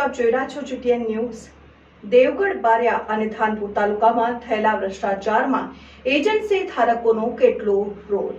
આપ જોઈ રહ્યા છો જીટીએન ન્યૂઝ. દેવગઢ, બારિયા અને ધાનપુર તાલુકામાં થયેલા ભ્રષ્ટાચારમાં એજન્સી ધારકોનો કેટલો રોલ?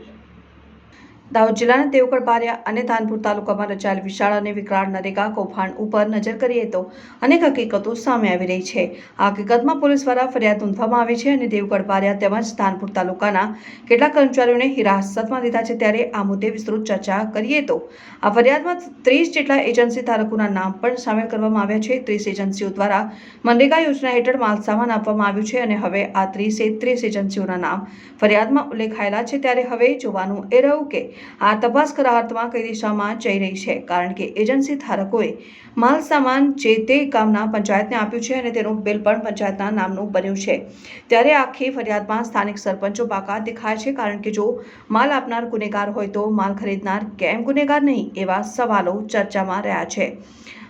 દાહોદ જિલ્લાના દેવગઢ બારિયા અને ધાનપુર તાલુકામાં રચાયેલ વિશાળ અને વિકરાળ નરેગા કૌભાંડ ઉપર નજર કરીએ તો અનેક હકીકતો સામે આવી રહી છે. આ હકીકતમાં પોલીસ દ્વારા ફરિયાદ નોંધવામાં આવી છે અને દેવગઢ બારિયા તેમજ ધાનપુર તાલુકાના કેટલાક કર્મચારીઓને હિરાસતમાં લીધા છે. ત્યારે આ મુદ્દે વિસ્તૃત ચર્ચા કરીએ તો આ ફરિયાદમાં ત્રીસ જેટલા એજન્સી ધારકોના નામ પણ સામેલ કરવામાં આવ્યા છે. ત્રીસ એજન્સીઓ દ્વારા મનરેગા યોજના હેઠળ માલસામાન આપવામાં આવ્યું છે અને હવે આ ત્રીસે ત્રીસ એજન્સીઓના નામ ફરિયાદમાં ઉલ્લેખાયેલા છે. ત્યારે હવે જોવાનું એ રહ્યું કે આ તપાસ કરારમાં કઈ દિશામાં જઈ રહી છે? કારણ કે એજન્સી ધારકોએ માલ સામાન જે તે ગામના પંચાયતને આપ્યું છે અને તેનું બિલ પણ પંચાયતના નામનું બન્યું છે. ત્યારે આખી ફરિયાદમાં સ્થાનિક સરપંચો બાકાત દેખાય છે કારણ કે જો માલ આપનાર ગુનેગાર હોય તો માલ ખરીદનાર કેમ ગુનેગાર નહીં એવા સવાલો ચર્ચામાં રહ્યા છે.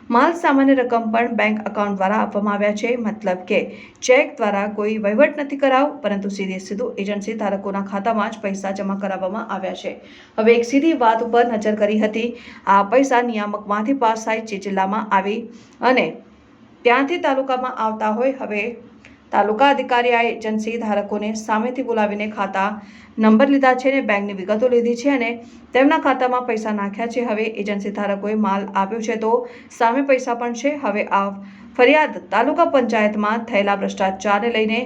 માલ સામાન્ય રકમ પણ બેંક અકાઉન્ટ દ્વારા આપવામાં આવ્યા છે. મતલબ કે ચેક દ્વારા કોઈ વહીવટ નથી કરાવ, પરંતુ સીધે સીધું એજન્સી ધારકોના ખાતામાં જ પૈસા જમા કરાવવામાં આવ્યા છે. હવે એક સીધી વાત ઉપર નજર કરી હતી. આ પૈસા નિયામકમાંથી પાસ થાય જે જિલ્લામાં આવી અને ત્યાંથી તાલુકામાં આવતા હોય. હવે તાલુકા અધિકારી એજન્સી ધારકોને સામેથી બોલાવીને ખાતા નંબર લીધા છે અને બેંકની વિગતો લીધી છે અને તેમના ખાતામાં પૈસા નાખ્યા છે. હવે એજન્સી ધારકોએ માલ આપ્યો છે તો સામે પૈસા પણ છે. હવે આ ફરિયાદ તાલુકા પંચાયતમાં થયેલા ભ્રષ્ટાચારને લઈને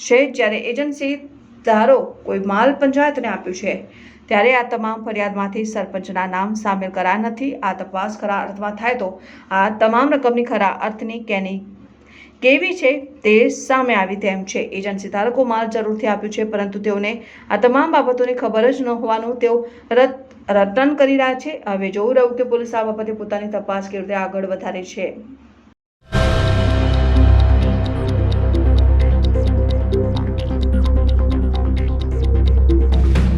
છે. જ્યારે એજન્સી ધારો કોઈ માલ પંચાયતને આપ્યું છે, ત્યારે આ તમામ ફરિયાદમાંથી સરપંચના નામ સામેલ કરાયા નથી. આ તપાસ ખરા અર્થમાં થાય તો આ તમામ રકમની ખરા અર્થની કેની કેવી છે તે સામે આવી તેમ છે. એજન્સી ધારકો માલ જરૂરથી આપ્યું છે, પરંતુ તેઓને આ તમામ બાબતોની ખબર જ ન હોવાનું તેઓ રત, રટન કરી રહ્યા છે. હવે જોવું રહ્યું કે પોલીસ આ બાબતે પોતાની તપાસ કેવી રીતે આગળ વધારે છે.